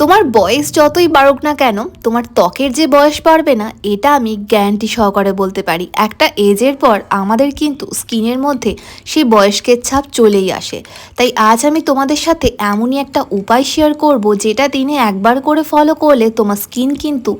তোমার বয়স যতই বাড়ুক না কেন, তোমার ত্বকের যে বয়স বাড়বে না, এটা আমি গ্যারান্টি সহকারে বলতে পারি। একটা এজের পর আমাদের কিন্তু স্কিনের মধ্যে সেই বয়স্কের ছাপ চলেই আসে। তাই আজ আমি তোমাদের সাথে এমনই একটা উপায় শেয়ার করব, যেটা দিনে একবার করে ফলো করলে তোমার স্কিন কিন্তু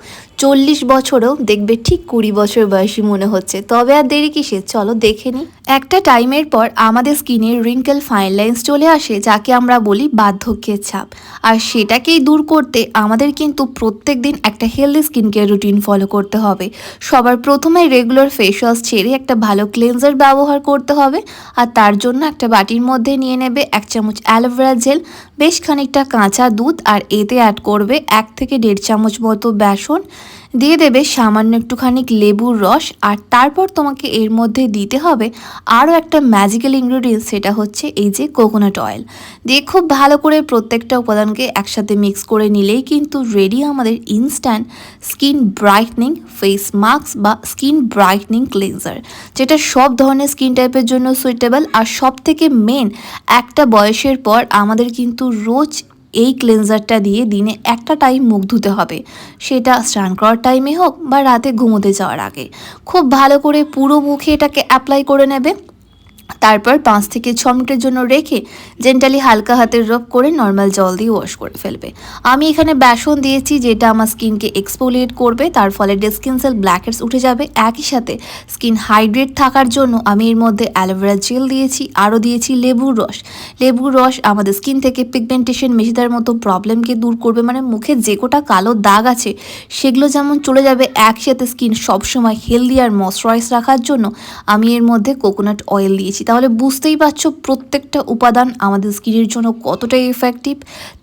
চল্লিশ বছরও দেখবে ঠিক কুড়ি বছর বয়সী মনে হচ্ছে। তবে আর দেরি কিসে চলো দেখে নিই। একটা টাইমের পর আমাদের স্কিনের রিঙ্কেল ফাইন লাইন্স চলে আসে, যাকে আমরা বলি বার্ধক্যের ছাপ। আর সেটাকেই দূর করতে আমাদের কিন্তু প্রত্যেক দিন একটা healthy skin care routine follow করতে হবে। সবার প্রথমে রেগুলার ফেস ওয়াশ ছেড়ে একটা ভালো ক্লেনজার ব্যবহার করতে হবে। আর তার জন্য একটা বাটির মধ্যে নিয়ে নেবে এক চামচ অ্যালোভেরা জেল, বেশ খানিকটা কাঁচা দুধ, আর এতে অ্যাড করবে এক থেকে দেড় চামচ মতো বেসন দিয়ে দেবে সামান্য একটুখানি লেবুর রস আর তারপর তোমাকে এর মধ্যে দিতে হবে আরও একটা ম্যাজিক্যাল ইনগ্রিডিয়েন্টস সেটা হচ্ছে এই যে কোকোনাট অয়েল দিয়ে খুব ভালো করে প্রত্যেকটা উপাদানকে একসাথে মিক্স করে নিলেই কিন্তু রেডি আমাদের instant skin brightening face mask বা স্কিন ব্রাইটনিং ক্লিনজার যেটা সব ধরনের স্কিন টাইপের জন্য সুইটেবল আর সব থেকে মেন একটা বয়সের পর আমাদের কিন্তু রোজ এই ক্লেনজারটা দিয়ে দিনে একটা টাইম মুখ ধুতে হবে। সেটা স্নান করার টাইমে হোক বা রাতে ঘুমোতে যাওয়ার আগে। খুব ভালো করে পুরো মুখে এটাকে অ্যাপ্লাই করে নেবে। তারপর পাঁচ থেকে ছ মিনিটের জন্য রেখে জেন্টালি হালকা হাতের রব করে নর্মাল জল দিয়ে ওয়াশ করে ফেলবে। আমি এখানে বেসন দিয়েছি যেটা আমার স্কিনকে এক্সপোলিয়েট করবে, তার ফলে স্কিন সেল ব্ল্যাকেটস উঠে যাবে। একই সাথে স্কিন হাইড্রেট থাকার জন্য আমি এর মধ্যে অ্যালোভেরা জেল দিয়েছি, আরও দিয়েছি লেবুর রস। লেবুর রস আমাদের স্কিন থেকে পিগমেন্টেশন মেশিদার মতো প্রবলেমকে দূর করবে মানে মুখে যে কোটা কালো দাগ আছে, সেগুলো যেমন চলে যাবে, একসাথে স্কিন সবসময় হেলদি আর ময়শ্চারাইজ রাখার জন্য আমি এর মধ্যে কোকোনাট অয়েল দিয়েছি। তাহলে বুঝতেই পারছ প্রত্যেকটা উপাদান আমাদের স্কিনের জন্য কতটা এফেক্টিভ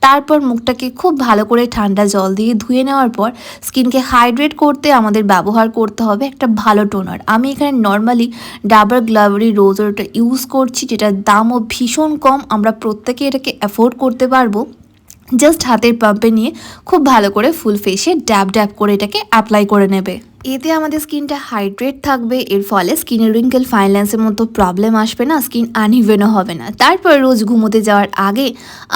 তারপর মুখটাকে খুব ভালো করে ঠান্ডা জল দিয়ে ধুয়ে নেওয়ার পর স্কিনকে হাইড্রেট করতে আমাদের ব্যবহার করতে হবে একটা ভালো টোনার আমি এখানে নর্মালি ডাবার গ্লাভারি রোজারটা ইউজ করছি, যেটার দামও ভীষণ কম। আমরা প্রত্যেকে এটাকে অ্যাফোর্ড করতে পারব। জাস্ট হাতের পাম্পে নিয়ে খুব ভালো করে ফুল ফেসে ড্যাব ড্যাব করে এটাকে অ্যাপ্লাই করে নেবে। এতে আমাদের স্কিনটা হাইড্রেট থাকবে, এর ফলে স্কিনের রিঙ্কেল ফাইন্যান্সের মতো প্রবলেম আসবে না, স্কিন আনইভেনও হবে না। তারপর রোজ ঘুমোতে যাওয়ার আগে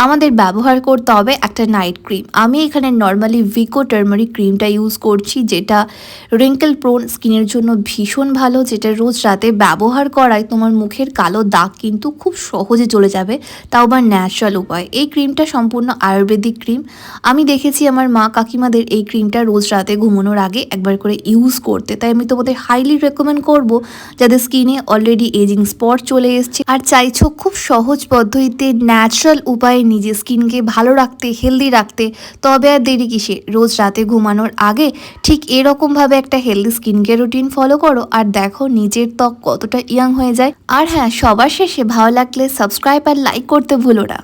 আমাদের ব্যবহার করতে হবে একটা নাইট ক্রিম। আমি এখানে নর্মালি ভিকো টার্মারিক ক্রিমটা ইউজ করছি, যেটা রিঙ্কেল প্রোন স্কিনের জন্য ভীষণ ভালো, যেটা রোজ রাতে ব্যবহার করায় তোমার মুখের কালো দাগ কিন্তু খুব সহজে চলে যাবে, তাও আবার ন্যাচারাল উপায়। এই ক্রিমটা সম্পূর্ণ আয়ুর্বেদিক ক্রিম। আমি দেখেছি আমার মা কাকিমাদের এই ক্রিমটা রোজ রাতে ঘুমানোর আগে একবার করে ইউজ করতে। তাই আমি তোমাদের হাইলি রেকমেন্ড করব যাদের স্কিনে অলরেডি এজিং স্পট চলে এসছে। আর চাইছো খুব সহজ পদ্ধতিতে ন্যাচারাল উপায়ে নিজের স্কিনকে ভালো রাখতে হেলদি রাখতে, তবে আর দেরি কিসে? রোজ রাতে ঘুমানোর আগে ঠিক এরকমভাবে একটা healthy skin care routine follow করো আর দেখো নিজের ত্বক কতটা ইয়াং হয়ে যায়। আর হ্যাঁ সবার শেষে ভালো লাগলে সাবস্ক্রাইব আর লাইক করতে ভুলো না।